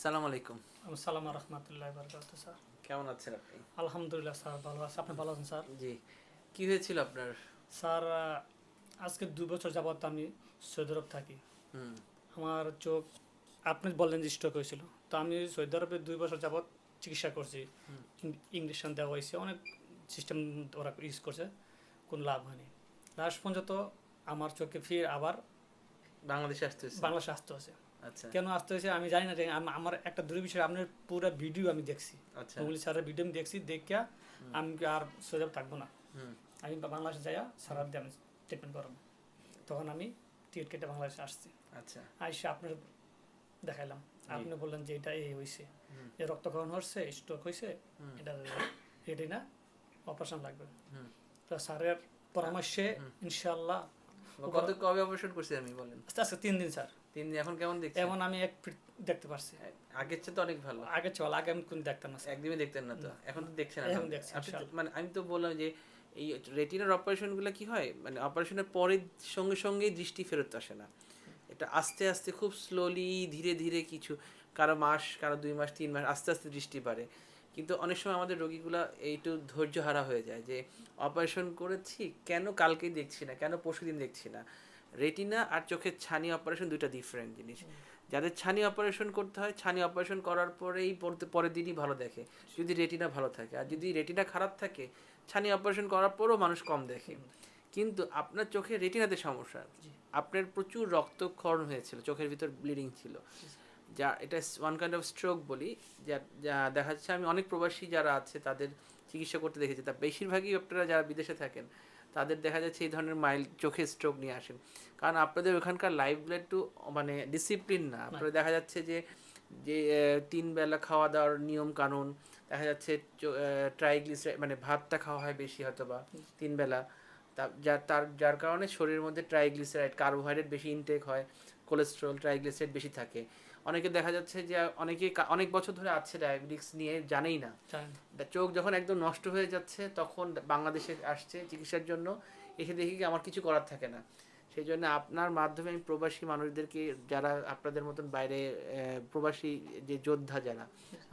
আসসালামু আলাইকুম। সালাম রহমতুল্লাহ বরকাত স্যার। কেমন আছেন আপনি? আলহামদুলিল্লাহ স্যার ভালো আছে। আপনি ভালো আছেন স্যার? জি। কি হয়েছিল আপনার? স্যার আজকে দুই বছর যাবত আমি সৌদি আরব থাকি। আমার চোখ আপনি বললেন যে স্ট্রোক হয়েছিল। তো আমি সৌদি আরবে দুই বছর যাবত চিকিৎসা করছি। ইঞ্জেকশন দেওয়া হয়েছে। অনেক সিস্টেম ওরা ইউজ করছে। কোনো লাভ হয়নি। লাস্ট পর্যন্ত আমার চোখে ফির আবার বাংলাদেশে আসতে বাংলাদেশে আসতে হয়েছে। আচ্ছা কেন আসতে হয়েছে আমি জানি না যে আমার একটা দূর বিষয় আপনার পুরো ভিডিও আমি দেখছি। আচ্ছা। মৌলি স্যারের ভিডিও আমি দেখছি দেখে আমি আর আরব থাকব না। আমি বাংলাদেশে যাইয়া সারা দিয়ে আমি ট্রিটমেন্ট করাবো। তখন আমি টিকিট কেটে বাংলাদেশে আসছি। আচ্ছা। আইসে আপনার দেখাইলাম। আপনি বললেন যে এটা এই হয়েছে। যে রক্তক্ষরণ হচ্ছে স্ট্রোক হয়েছে এটা এটা রেটিনা অপারেশন লাগবে। তো স্যারের পরামর্শে ইনশাল্লাহ কত কবে অপারেশন করছি আমি বলেন? আচ্ছা আস্তে তিন দিন স্যার। তিন এখন কেমন দেখছেন? এমন আমি এক ফিট দেখতে পারছি। আগের চেয়ে তো অনেক ভালো। আগে চল আগে আমি কোন দেখতাম না একদমই দেখতেন না তো? এখন তো দেখছেন এখন? আলহামদুলিল্লাহ। দেখছি, আপনি তো- ইনশাআল্লাহ। মানে আমি তো বললাম যে এই রেটিনার অপারেশনগুলো কি হয়? মানে অপারেশনের পরে সঙ্গে দৃষ্টি ফেরত আসে না। এটা আস্তে আস্তে খুব স্লোলি ধীরে ধীরে কিছু কারও মাস কারও দুই মাস তিন মাস আস্তে আস্তে দৃষ্টি বাড়ে। কিন্তু অনেক সময় আমাদের রোগীগুলা এইটু ধৈর্য হারা হয়ে যায় যে অপারেশন করেছি কেন কালকেই দেখছি না? কেন পরশু দিন দেখছি না? রেটিনা আর চোখের ছানি অপারেশন দুইটা ডিফারেন্ট জিনিস। যাদের ছানি অপারেশন করতে হয় ছানি অপারেশন করার পরেই পরের দিনই ভালো দেখে যদি রেটিনা ভালো থাকে। আর যদি রেটিনা খারাপ থাকে ছানি অপারেশন করার পরেও মানুষ কম দেখে। কিন্তু আপনার চোখে রেটিনাতে সমস্যা আপনার প্রচুর রক্তক্ষরণ হয়েছিল চোখের ভিতর ব্লিডিং ছিল। যা এটা ওয়ান কাইন্ড অফ স্ট্রোক বলি। যা যা দেখা যাচ্ছে আমি অনেক প্রবাসী যারা আছে তাদের চিকিৎসা করতে দেখেছি। তা বেশিরভাগই আপনারা যারা বিদেশে থাকেন তাদের দেখা যাচ্ছে এই ধরনের মাইল চোখে স্ট্রোক নিয়ে আসেন কারণ আপনাদের ওখানকার লাইফগুলো একটু মানে ডিসিপ্লিন না। আপনারা দেখা যাচ্ছে যে যে তিন বেলা খাওয়া দাওয়ার নিয়ম কানুন দেখা যাচ্ছে ট্রাইগ্লিসাইড মানে ভাতটা খাওয়া হয় বেশি হয়তো বা তিন বেলা। যার তার যার কারণে শরীরের মধ্যে ট্রাইগ্লিসারাইড কার্বোহাইড্রেট বেশি ইনটেক হয় কোলেস্ট্রল ট্রাইগ্লিসারাইড বেশি থাকে। অনেকে দেখা যাচ্ছে যে অনেকে অনেক বছর ধরে আছে ডায়াবেটিক্স নিয়ে জানেই না। চোখ যখন একদম নষ্ট হয়ে যাচ্ছে তখন বাংলাদেশে আসছে চিকিৎসার জন্য এসে দেখি কি আমার কিছু করার থাকে না। সেই জন্য আপনার মাধ্যমে আমি প্রবাসী মানুষদেরকে যারা আপনাদের মতন বাইরে প্রবাসী যে যোদ্ধা যারা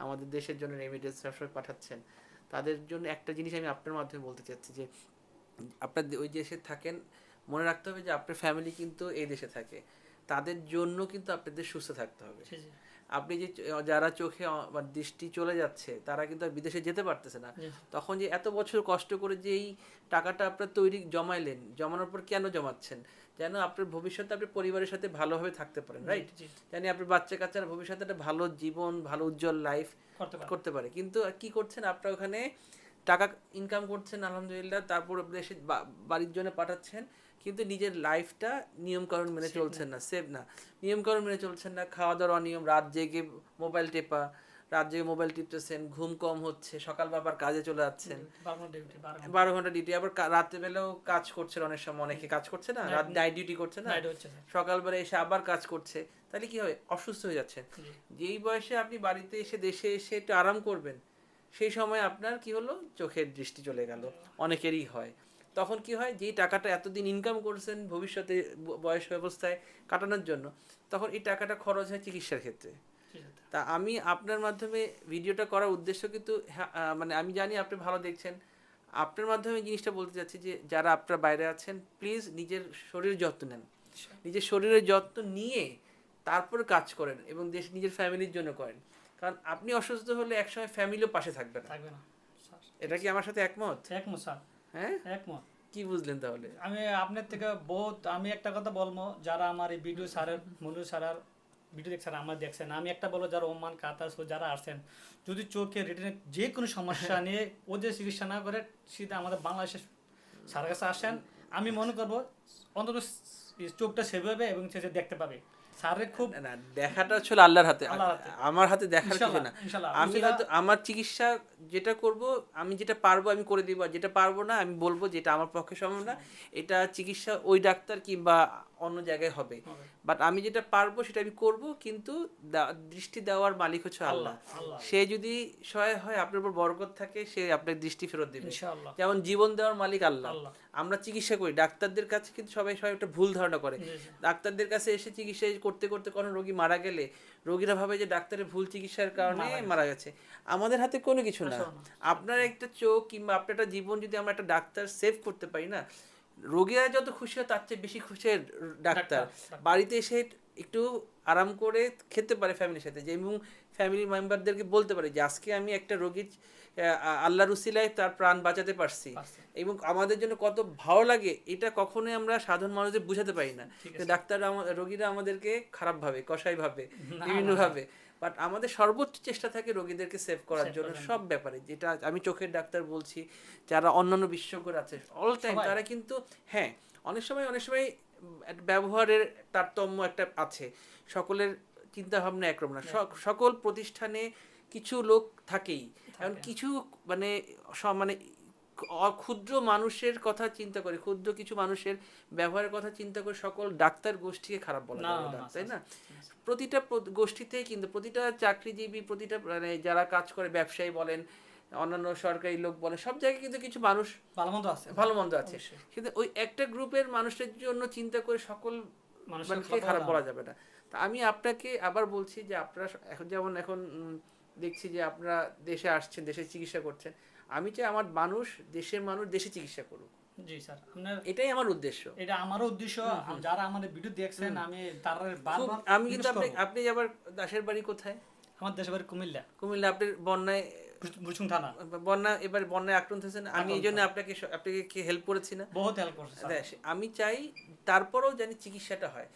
আমাদের দেশের জন্য রেমিডেন্স সবসময় পাঠাচ্ছেন তাদের জন্য একটা জিনিস আমি আপনার মাধ্যমে বলতে চাচ্ছি যে আপনার ওই দেশে থাকেন মনে রাখতে হবে যে আপনার ফ্যামিলি কিন্তু এই দেশে থাকে। তাদের জন্য কিন্তু আপনাদের সুস্থ থাকতে হবে। আপনি যে যারা চোখে দৃষ্টি চলে যাচ্ছে তারা কিন্তু বিদেশে যেতে পারতেছে না। তখন যে এত বছর কষ্ট করে যে এই টাকাটা আপনার তৈরি জমাইলেন জমানোর পর কেন জমাচ্ছেন? যেন আপনার ভবিষ্যতে আপনি পরিবারের সাথে ভালোভাবে থাকতে পারেন রাইট জানি আপনার বাচ্চা কাচ্চার ভবিষ্যতে একটা ভালো জীবন ভালো উজ্জ্বল লাইফ করতে পারে। কিন্তু কি করছেন? আপনার ওখানে টাকা ইনকাম করছেন আলহামদুলিল্লাহ। তারপর দেশে বাড়ির জন্য পাঠাচ্ছেন। কিন্তু নিজের লাইফটা নিয়মকানুন মেনে চলছেন না। সেভ না। নিয়মকানুন মেনে চলছেন না খাওয়া দাওয়ার অনিয়ম রাত জেগে মোবাইল টেপা রাত জেগে মোবাইল টিপতেছেন ঘুম কম হচ্ছে সকাল আবার কাজে চলে যাচ্ছেন। বারো ঘণ্টা ডিউটি আবার কা- রাতে বেলাও কাজ করছেন অনেক সময় অনেকে কাজ করছে না রাত নাইট ডিউটি করছে না। সকালবেলা এসে আবার কাজ করছে তাহলে কি হবে? অসুস্থ হয়ে যাচ্ছে যেই বয়সে আপনি বাড়িতে এসে দেশে এসে একটু আরাম করবেন সেই সময় আপনার কি হলো? চোখের দৃষ্টি চলে গেল। অনেকেরই হয়। তখন কি হয় যেই টাকাটা এতদিন ইনকাম করছেন ভবিষ্যতে বয়স ব্যবস্থায় কাটানোর জন্য তখন এই টাকাটা খরচ হয় চিকিৎসার ক্ষেত্রে। তা আমি আপনার মাধ্যমে ভিডিওটা করার উদ্দেশ্য কিন্তু মানে আমি জানি আপনি ভালো দেখছেন। আপনার মাধ্যমে জিনিসটা বলতে চাচ্ছি যে যারা আপনার বাইরে আছেন প্লিজ নিজের শরীরের যত্ন নেন। নিজের শরীরের যত্ন নিয়ে তারপরে কাজ করেন এবং দেশ নিজের ফ্যামিলির জন্য করেন। কারণ আপনি অসুস্থ হলে একসময় ফ্যামিলিও পাশে থাকবে না। থাকবে না। এটা কি আমার সাথে একমত? একমত স্যার। হ্যাঁ? একমত। কি বুঝলেন তাহলে? আমি আপনার থেকে বহুত আমি একটা কথা বলব যারা আমার এই ভিডিও স্যারের মনু স্যারের ভিডিও দেখছেন আমার দেখছেন আমি একটা বলব যারা ওমান কাতার যারা আসছেন যদি চোখে রেটিনে যে কোনো সমস্যা নিয়ে ওদের চিকিৎসা না করে সেটা আমাদের বাংলাদেশের স্যারের কাছে আসেন আমি মনে করব অন্তত চোখটা সেবে হবে এবং সে দেখতে পাবে। খুব না, দেখাটা হচ্ছে আল্লাহর হাতে। আমার হাতে দেখার কিছু না। আমি হয়তো আমার চিকিৎসা যেটা করব আমি যেটা পারব আমি করে দিব। আর যেটা পারব না আমি বলব যেটা আমার পক্ষে সম্ভব না। এটা চিকিৎসা ওই ডাক্তার কিংবা অন্য জায়গায় হবে। বাট আমি যেটা পারব সেটা আমি করব কিন্তু দৃষ্টি দেওয়ার মালিক হচ্ছে আল্লাহ সে যদি সহায় হয় আপনার উপর বরকত থাকে সে আপনার দৃষ্টি ফেরত দেবে। যেমন জীবন দেওয়ার মালিক আল্লাহ। আমরা চিকিৎসা করি ডাক্তারদের কাছে কিন্তু সবাই সবাই একটা ভুল ধারণা করে। ডাক্তারদের কাছে এসে চিকিৎসা করতে করতে কোনো রোগী মারা গেলে রোগীরা ভাবে যে ডাক্তারের ভুল চিকিৎসার কারণে মারা গেছে। আমাদের হাতে কোনো কিছু না। না। আপনার একটা চোখ কিংবা আপনার একটা জীবন যদি আমরা একটা ডাক্তার সেভ করতে পারি না রোগীরা যত খুশি হয় তার চেয়ে বেশি খুশি ডাক্তার। ডাক্তার। বাড়িতে এসে একটু আরাম করে খেতে পারে ফ্যামিলির সাথে। যে এবং ফ্যামিলি মেম্বারদেরকে বলতে পারে যে আজকে আমি একটা রোগীর আল্লাহ উসিলায় তার প্রাণ বাঁচাতে পারছি। এবং আমাদের জন্য কত ভালো লাগে এটা কখনোই আমরা সাধারণ মানুষদের বুঝাতে পারি না। আমা- রোগীরা আমাদেরকে খারাপ ভাবে কষাই ভাবে বিভিন্ন ভাবে। বাট আমাদের সর্বোচ্চ চেষ্টা থাকে রোগীদেরকে সেভ করার জন্য সব ব্যাপারে। যেটা আমি চোখের ডাক্তার বলছি যারা অন্যান্য বিশেষজ্ঞ আছে অল টাইম তারা কিন্তু হ্যাঁ অনেক সময় অনেক সময় ব্যবহারের তারতম্য একটা আছে। সকলের চিন্তা ভাবনা একরকম না। সক- সকল প্রতিষ্ঠানে কিছু লোক থাকেই। এখন কিছু মানে মানে ক্ষুদ্র মানুষের কথা চিন্তা করে ক্ষুদ্র কিছু মানুষের ব্যবহারের কথা চিন্তা করে সকল ডাক্তার গোষ্ঠীকে খারাপ বলা তাই না প্রতিটা গোষ্ঠীতেই কিন্তু প্রতিটা চাকরিজীবী প্রতিটা মানে যারা কাজ করে ব্যবসায়ী বলেন অন্যান্য সরকারি লোক বলেন সব জায়গায় কিন্তু কিছু মানুষ ভালো মন্দ আছে। ভালো মন্দ আছে। কিন্তু ওই একটা গ্রুপের মানুষের জন্য চিন্তা করে সকল মানুষকে খারাপ বলা বলা যাবে না। তা আমি আপনাকে আবার বলছি যে আপনারা এখন যেমন এখন দেখছি যে আপনারা দেশে আসছেন দেশে চিকিৎসা করছেন আমি চাই আমার মানুষ দেশের মানুষ দেশে চিকিৎসা করুক। জি স্যার। আপনার এটাই আমার উদ্দেশ্য। এটা আমারও উদ্দেশ্য। যারা আমাদের ভিডিও দেখছেন আমি তার বারবার আমি কিন্তু আপনি আপনি আবার দাসের বাড়ি কোথায়? আমার দেশের বাড়ি কুমিল্লা। কুমিল্লা আপনার বন্যায় থানা। বন্যা এবার বন্যায় আক্রান্ত হয়েছেন। আমি এই জন্য আপনাকে আপনাকে কি হেল্প করেছি না? বহুত হেল্প করছে আমি চাই তারপরেও জানি চিকিৎসাটা হয়।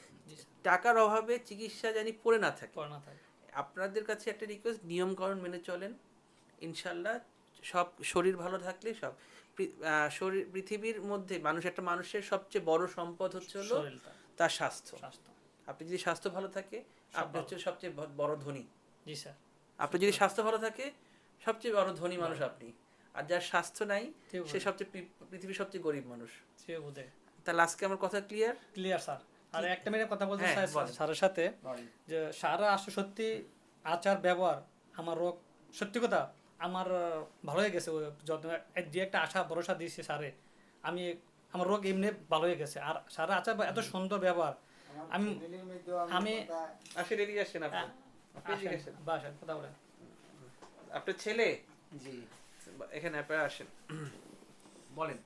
টাকার অভাবে চিকিৎসা জানি পড়ে না থাকে। পড়া না থাকে। আপনাদের কাছে একটা রিকোয়েস্ট নিয়মকানুন মেনে চলেন। ইনশাল্লাহ সব শরীর ভালো থাকলে সব শরীর পৃথিবীর মধ্যে মানুষ একটা মানুষের সবচেয়ে বড় সম্পদ হচ্ছে হলো তার স্বাস্থ্য। আপনি যদি স্বাস্থ্য ভালো থাকে আপনি হচ্ছে সবচেয়ে বড় ধনী। জি স্যার। আপনি যদি স্বাস্থ্য ভালো থাকে সবচেয়ে বড় ধনী মানুষ আপনি। আর যার স্বাস্থ্য নাই সে সবচেয়ে পৃথিবীর সবচেয়ে গরিব মানুষ। সে বুঝে। তাহলে আজকে আমার কথা ক্লিয়ার ক্লিয়ার স্যার। আর একটা মিনিট কথা বলতে হ্যাঁ। স্যারের সাথে যে সারা আসলে সত্যি আচার ব্যবহার আমার রোগ সত্যি কথা? আমার ভালো হয়ে গেছে যে একটা আশা ভরসা দিয়েছে স্যারে আমি আমার রোগ এমনি ভালো হয়ে গেছে। আর সারা আচার এত সুন্দর ব্যবহার। আমি আমি আসেন এদিকে আসেন আপনি। কথা বলেন। আপনার ছেলে? জি। এখানে আপনারা আসেন। বলেন।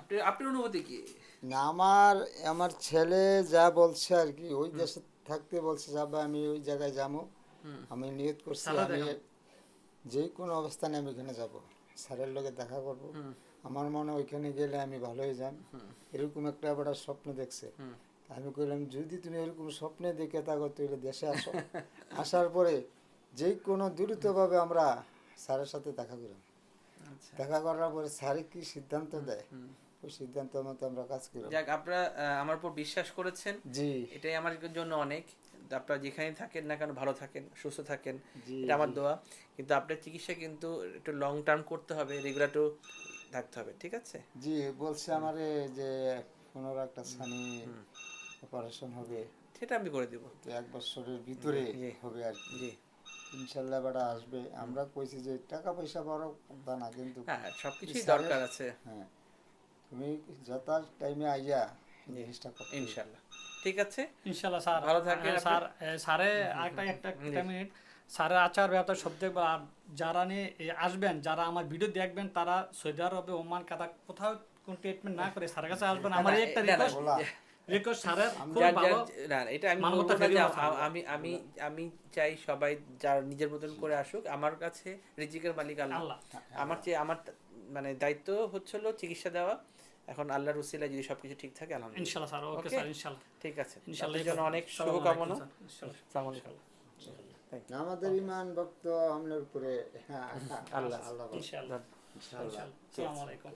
আপনি আপনার অনুভূতি কি? না আমার আমার ছেলে যা বলছে আর কি ওই দেশে থাকতে বলছে যাবে আমি ওই জায়গায় যাব। আমি নিয়ত করছি আমি যে কোনো অবস্থানে আমি ওখানে যাব। স্যারের লগে দেখা করব। আমার মনে ওইখানে গেলে আমি ভালো হয়ে যাম এরকম একটা আবার স্বপ্ন দেখছে। আমি কইলাম যদি তুমি এরকম স্বপ্নে দেখে থাকো তাহলে দেশে আসো। আসার পরে যে কোনো দ্রুতভাবে আমরা স্যারের সাথে দেখা করাম আচ্ছা। দেখা করার পরে স্যারে কি সিদ্ধান্ত দেয়? ওই সিদ্ধান্ত মতো আমরা কাজ করি যাক আপনারা আমার উপর বিশ্বাস করেছেন। জি। এটাই আমার জন্য অনেক। আপনারা যেখানে থাকেন না কেন ভালো থাকেন সুস্থ থাকেন এটা আমার দোয়া। কিন্তু আপনার চিকিৎসা কিন্তু একটু লং টার্ম করতে হবে রেগুলার তো থাকতে হবে ঠিক আছে? জি বলছে আমারে যে পনেরো একটা সানি অপারেশন হবে। সেটা আমি করে দেবো। এক বছরের ভিতরে। হবে আর কি। জি। ইনশাল্লাহ বেড়া আসবে। আমরা কইছি যে টাকা পয়সা বড় কথা না কিন্তু হ্যাঁ সবকিছুই স্যারের- দরকার আছে। হ্যাঁ তুমি যথা টাইমে আইয়া জিনিসটা। ইনশাল্লাহ। ঠিক আছে? ইনশাল্লাহ স্যার। ভালো থাকেন হ্যাঁ, স্যার স্যারে একটা একটা মিনিট। স্যারের আচার ব্যবহার সব দেখব আর যারা নিয়ে আসবেন যারা আমার ভিডিও দেখবেন তারা সৌদি আরবে ওমান কাতা কোথাও কোন ট্রিটমেন্ট না করে স্যারের কাছে আসবেন। আমার একটা রিকোয়েস্ট আমি আমি আমি চাই সবাই যার নিজের মতন করে আসুক আমার কাছে রিজিকের মালিক আল্লাহ। আমার চেয়ে আমার মানে দায়িত্ব হচ্ছিল চিকিৎসা দেওয়া। এখন আল্লাহর উসিলা যদি সবকিছু ঠিক থাকে আলহামদুলিল্লাহ। ইনশাল্লাহ স্যার ওকে স্যার ইনশাল্লাহ। ঠিক আছে। জন্য অনেক শুভকামনা। আসসালামু আলাইকুম। আমাদের ইমান ভক্ত আমলের উপরে হ্যাঁ, আল্লাহ। আল্লাহ আসসালামু আলাইকুম।